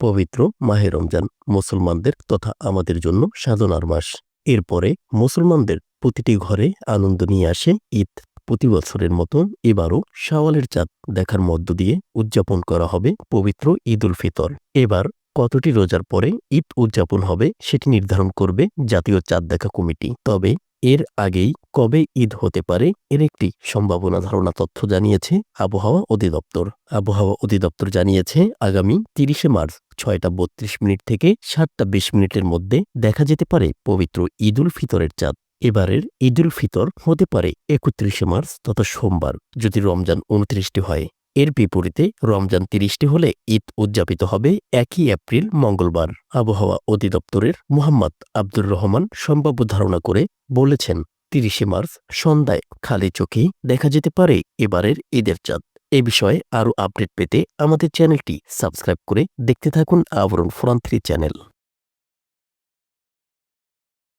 পবিত্র মাহে রমজান, মুসলমানদের তথা আমাদের জন্য সাধনার মাস। এরপরে মুসলমানদের প্রতিটি ঘরে আনন্দ নিয়ে আসে ঈদ। প্রতি বছরের মতো এবারও শাওয়ালের চাঁদ দেখার মধ্য দিয়ে উদযাপন করা হবে পবিত্র ঈদ উল ফিতর। এবার কতটি রোজার পরে ঈদ উদযাপন হবে সেটি নির্ধারণ করবে জাতীয় চাঁদ দেখা কমিটি। তবে এর আগেই কবে ঈদ হতে পারে এর একটি সম্ভাবনা ধারণা তথ্য জানিয়েছে আবহাওয়া অধিদপ্তর। আবহাওয়া অধিদপ্তর জানিয়েছে, আগামী তিরিশে মার্চ ছয়টা বত্রিশ মিনিট থেকে সাতটা বিশ মিনিটের মধ্যে দেখা যেতে পারে পবিত্র ঈদ উল ফিতরের চাঁদ। এবারের ঈদ উল ফিতর হতে পারে একত্রিশে মার্চ তথা সোমবার, যদি রমজান উনত্রিশটি হয়। এর বিপরীতে রমজান তিরিশটি হলে ঈদ উদযাপিত হবে একই এপ্রিল, মঙ্গলবার। আবহাওয়া অধিদপ্তরের মোহাম্মদ আব্দুর রহমান সম্ভাব্য ধারণা করে বলেছেন, তিরিশে মার্চ সন্ধ্যায় খালি চোখেই দেখা যেতে পারে এবারের ঈদের চাঁদ। এ বিষয়ে আরও আপডেট পেতে আমাদের চ্যানেলটি সাবস্ক্রাইব করে দেখতে থাকুন আবরণ ফোরান থ্রি চ্যানেল।